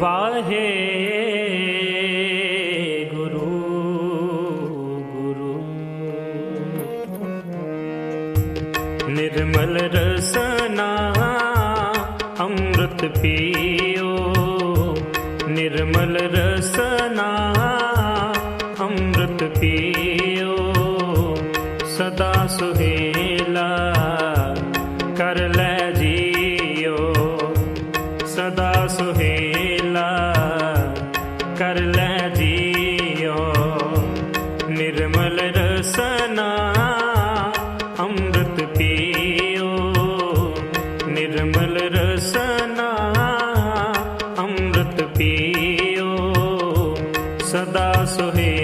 ਵਾਹੇ ਗੁਰੂ ਗੁਰੂ। ਨਿਰਮਲ ਰਸਨਾ ਅੰਮ੍ਰਿਤ ਪੀਓ। ਨਿਰਮਲ ਰਸਨਾ ਅੰਮ੍ਰਿਤ ਪੀਓ। ਸਦਾ ਸੁਹੇ ਸਦਾ ਸੁਹੇਲਾ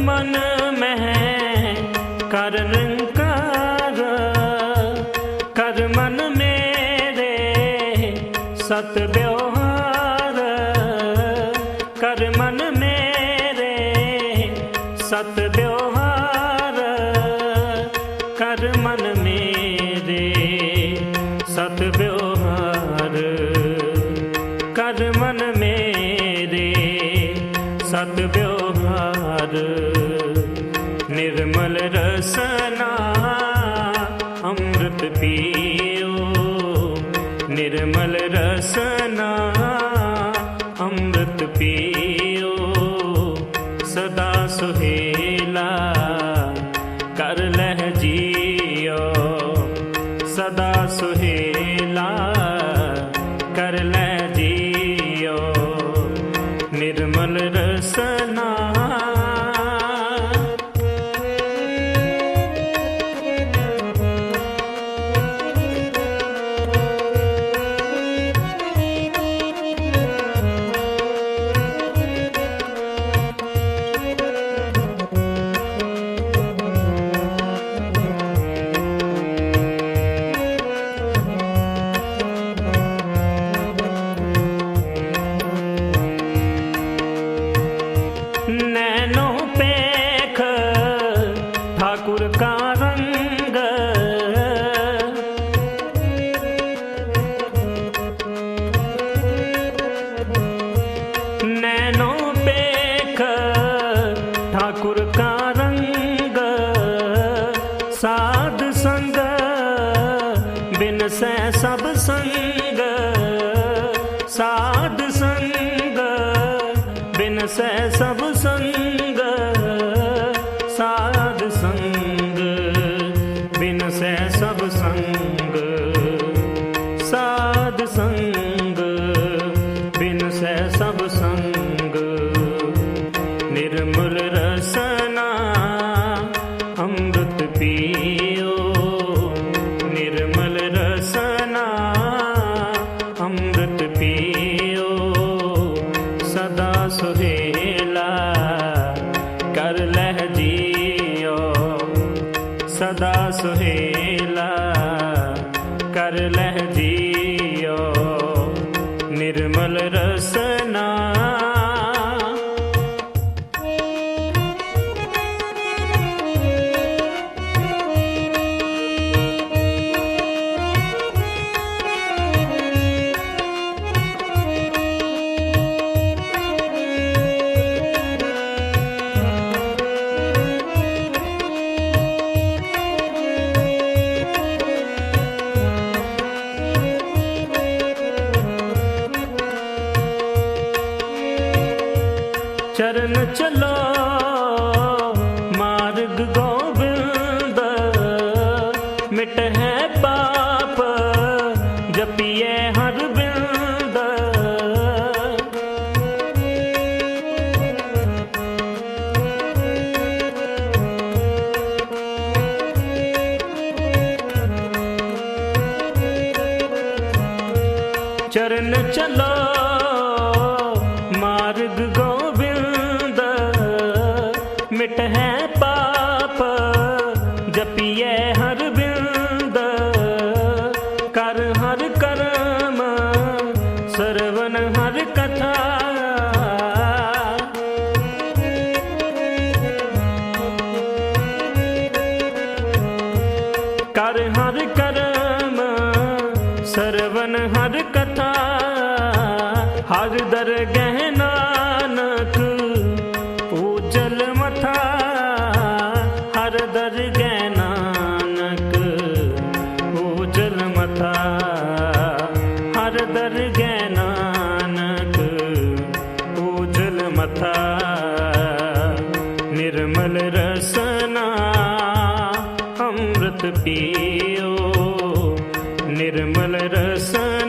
ਮਨ ਮੈਂ ਕਰ ਨਿੰਕਾਰ ਕਰ ਮਨ ਮੇਰੇ ਸਤ ਵਿਵਹਾਰ, ਕਰ ਮਨ ਮੇਰੇ ਸਤ ਵਿਵਹਾਰ, ਕਰ ਮਨ ਮੇਰੇ ਸਤ ਵਿਵਹਾਰ, ਕਰ ਮਨ ਮੇਰੇ ਸਤ ਵਿਵਹਾਰ। ਰਸਨਾ ਅੰਮ੍ਰਿਤ ਪੀਓ। ਨਿਰਮਲ ਰਸਨਾ ਅੰਮ੍ਰਿਤ ਪੀਓ। ਸਦਾ ਸੁਹੇਲਾ ਕਰ ਲਹਿ ਜੀਓ। ਸਦਾ ਸੁਹੇਲਾ ਬਿਨ ਸੈ ਸਭ ਸੰਗ। ਸੁਹੇਲਾ ਕਰ ਲਹਿ ਮਿਟ ਹੈ ਪਾਪ ਜਪੀਏ ਹਰ ਬਿੰਦ। ਚਰਨ ਚਲਾ ਮਾਰਗ ਗੋਬਿੰਦ ਮਿਟ ਹੈ ਹਰ ਦਰ ਦਰਗਹਿ ਨਾਨਕ ਉਜਲ ਮਥਾ, ਹਰ ਦਰਗਹਿ ਨਾਨਕ ਉਜਲ ਮਥਾ, ਹਰ ਦਰਗਹਿ ਨਾਨਕ ਉਜਲ ਮਥਾ, ਨਿਰਮਲ ਰਸਨਾ, ਅੰਮ੍ਰਿਤ ਪੀਓ, ਨਿਰਮਲ ਰਸਨਾ।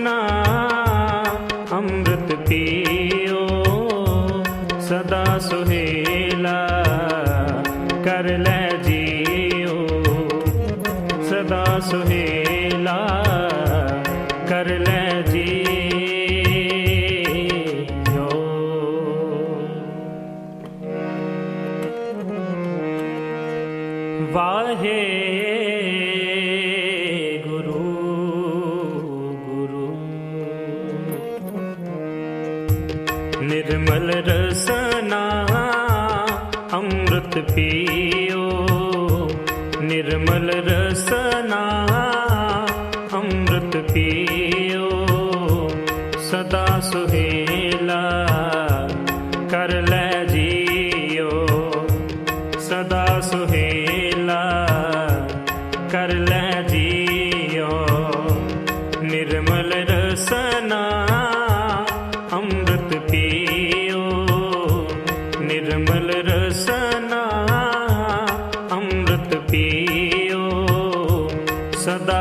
ਵਾਹੇ ਗੁਰੂ ਗੁਰੂ। ਨਿਰਮਲ ਰਸਨਾ ਅੰਮ੍ਰਿਤ ਪੀਓ। ਨਿਰਮਲ ਰਸਨਾ ਅੰਮ੍ਰਿਤ ਪੀਓ। ਸਦਾ ਸੁਹੇ ਸਦਾ ਸੁਹੇਲਾ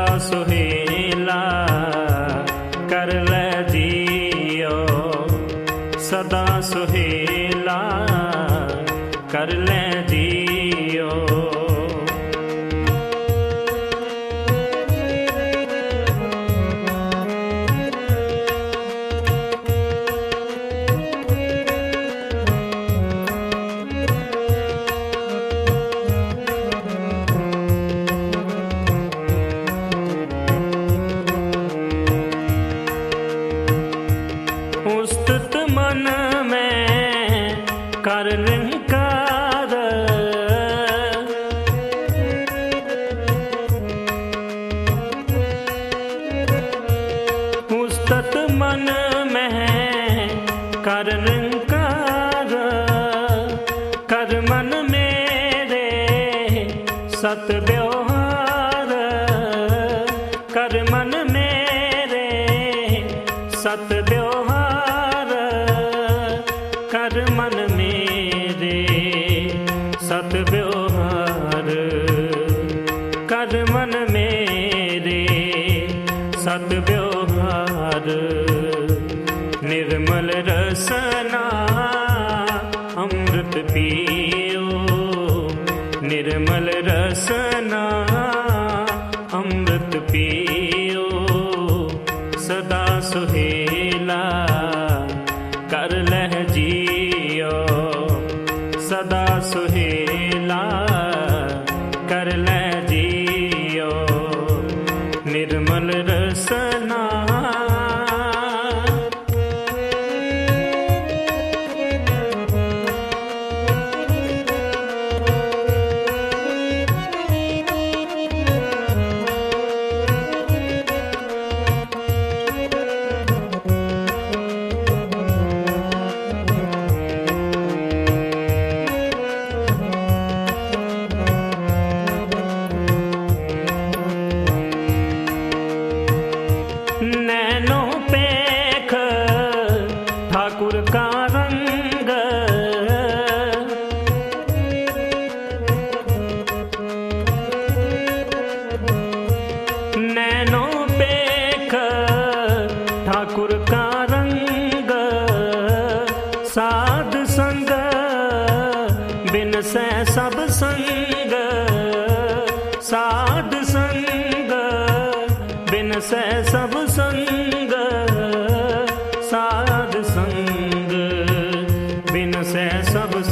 ਮਨ ਮੈਂ ਕਰ ਨਿੰਕਾਰ ਕਰ ਮਨ ਮੇਰੇ ਸਤ ਵਿਵਹਾਰ ਕਰ ਮਨ ਮੇਰੇ ਸਤ ਵਿਵਹਾਰ ਕਰ ਮਨ ਮੇਰੇ ਸਤ ਵਿਵਹਾਰ ਕਰ ਮਨ ਸਦਾ ਸੁਹੇਲਾ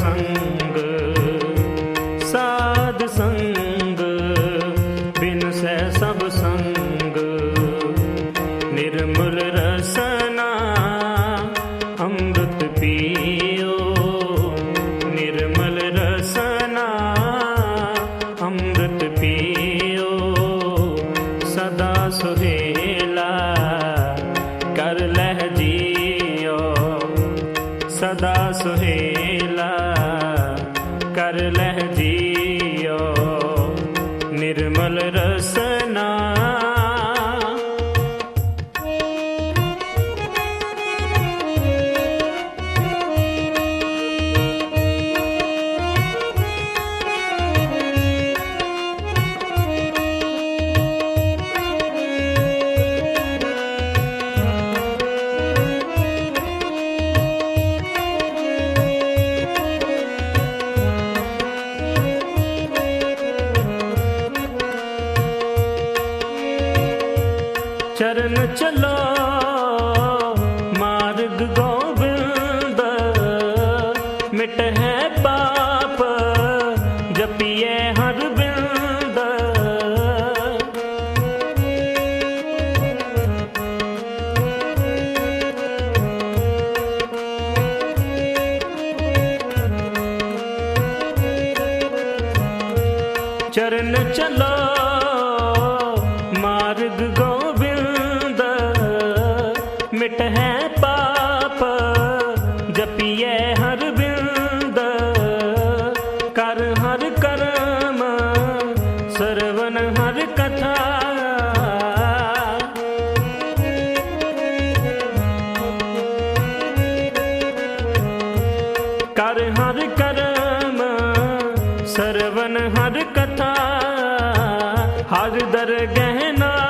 ਸੰਗ, ਸਾਧ ਸੰਗ, ਬਿਨ ਸਹਿ ਸਭ ਸੰਗ। ਨਿਰਮਲ ਰਸਨਾ, ਅੰਮ੍ਰਿਤ ਪੀਓ। ਨਿਰਮਲ ਰਸਨਾ, ਅੰਮ੍ਰਿਤ ਪੀਓ। ਸਦਾ ਸੁਹੇਲਾ, ਕਰ ਲਹਿ ਜੀਓ। ਸਦਾ ਸੁਹੇਲਾ। ਮਿਟ ਪਾਪ ਜਪੀਏ ਹਰ ਬਿੰਦ। ਚਰਨ ਚਲੋ ਮਾਰਗ ਗੋਬਿੰਦ। ਮਿਟ ਹੈ ਹਰ ਦਰ ਗਹਿਣਾ